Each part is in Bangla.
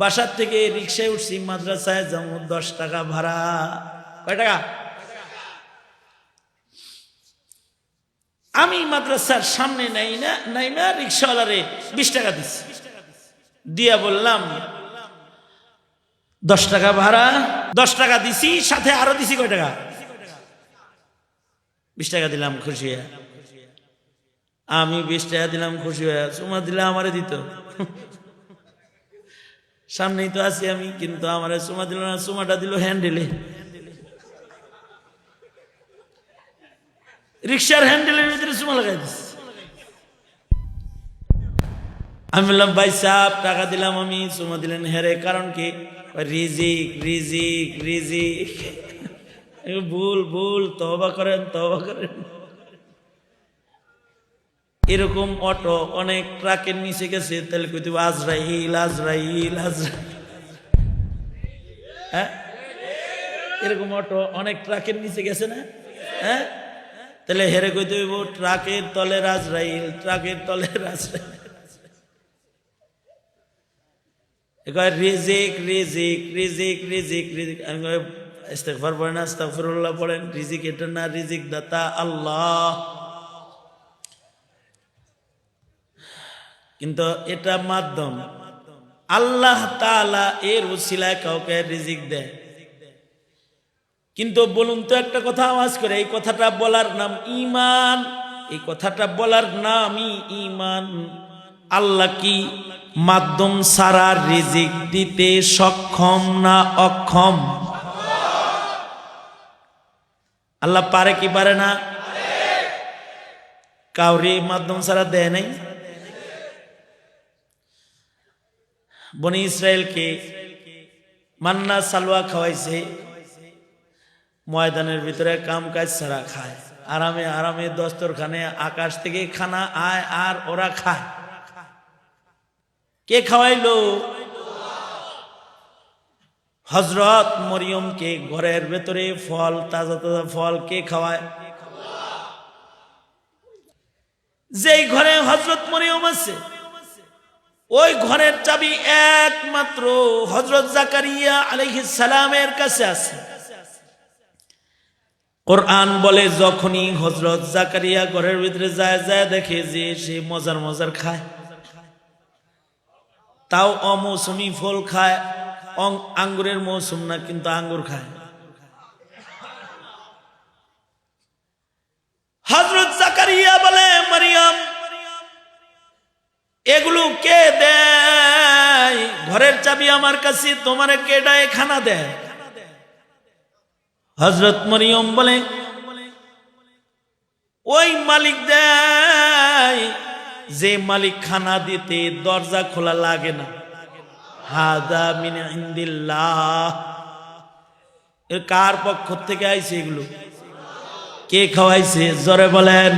বাসার থেকে রিক্সায় উঠছি, মাদ্রাসায় যাব, দশ টাকা ভাড়া। কয় টাকা? আমি মাদ্রাসার সামনে নাই না নাই না, রিক্সাওয়ালারে বিশ টাকা দিচ্ছি। দিয়া বললাম, দশ টাকা ভাড়া, দশ টাকা দিছি, সাথে আরও দিছি কয় টাকা? বিশ টাকা দিলাম, খুশি হয়ে। আমি বিশ টাকা দিলাম, খুশি হয়ে। চুমা দিলে আমারে দিত। সামনেই তো আছি আমি, কিন্তু আমার চুমা দিল না চুমাটা দিল হ্যান্ডেলে। রিক্সার হ্যান্ডেলের ভিতরে চুমা লাগাই দিস আমি বললাম, ভাই সাহ টাকা দিলাম আমি চুমা দিলেন হেরে কারণ কি? রিজিক রিজিক রিজিক। ভুল ভুল তবা করেন তবা করেন। এরকম অটো অনেক ট্রাকের নিচে গেছে তাহলে কইতে হবে, আজরাইল আজরাইল হ্যাঁ? এরকম অটো অনেক ট্রাকের নিচে গেছে না? হ্যাঁ? তাহলে হেরে কইতে হইব ট্রাকের তলে রাজরাইল ট্রাকের তলে রাজরাইল রিজিক রিজিক রিজিক রিজিক রিজিক। আমি কই, ইস্তেগফার পড়েন আস্তাগফিরুল্লাহ পড়েন রিজিক এটা না রিজিক দাতা আল্লাহ। কিন্তু এটা মাধ্যম আল্লাহ তাআলা এর উসিলায় কাউকে রিজিক দেয়। কিন্তু বলুন তো একটা কথা আওয়াজ করে, এই কথাটা বলার নাম ইমান এই কথাটা বলার নামই ইমান আল্লাহ কি মাধ্যম সারা রিজিক দিতে সক্ষম না অক্ষম? আল্লাহ পারে কি পারে না? কাউরি মাধ্যম সারা দেয় নাই? বনি ইসরায়েলকে মান্না সালওয়া খাওয়াইছে। ময়দানের ভিতরে কাম কাজ ছাড়া খায়। আরামে আরামে দস্তরখানে আকাশ থেকে খানা আয় আর ওরা খায়। কে খাওয়াইলো? হজরত মরিয়মকে ঘরের ভেতরে ফল, তাজা তাজা ফল কে খাওয়ায়? যেই ঘরে হজরত মরিয়ম আছে ওই ঘরের চাবি একমাত্র হজরত জাকারিয়া আলাইহিস সালামের কাছে আছে। কোরআন বলে, যখনই হজরত জাকারিয়া ঘরের ভিতরে যায় যায় দেখে যে সে মজার মজার খায়। তাও অমৌসুমি ফল খায় আঙ্গুরের মৌসুম না, কিন্তু আঙ্গুর খায়। আমার কাছে তোমার কেডায় খানা দেয় হজরত মরিয়ম বলে, ওই মালিক দেয় যে মালিক খানা দিতে দরজা খোলা লাগে না। হাদা কার পক্ষ থেকে আইছে এগুলো? কে খাওয়াইছে? জরে বলেন।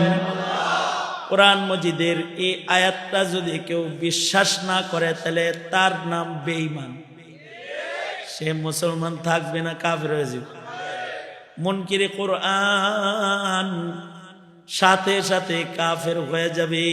কোরআন মজিদের এই আয়াতটা যদি কেউ বিশ্বাস না করে, তাহলে তার নাম বেঈমান। সে মুসলমান থাকবে না, কাফের হয়ে যাবে। মনকিরে কোরআন সাথে সাথে কাফের হয়ে যাবে।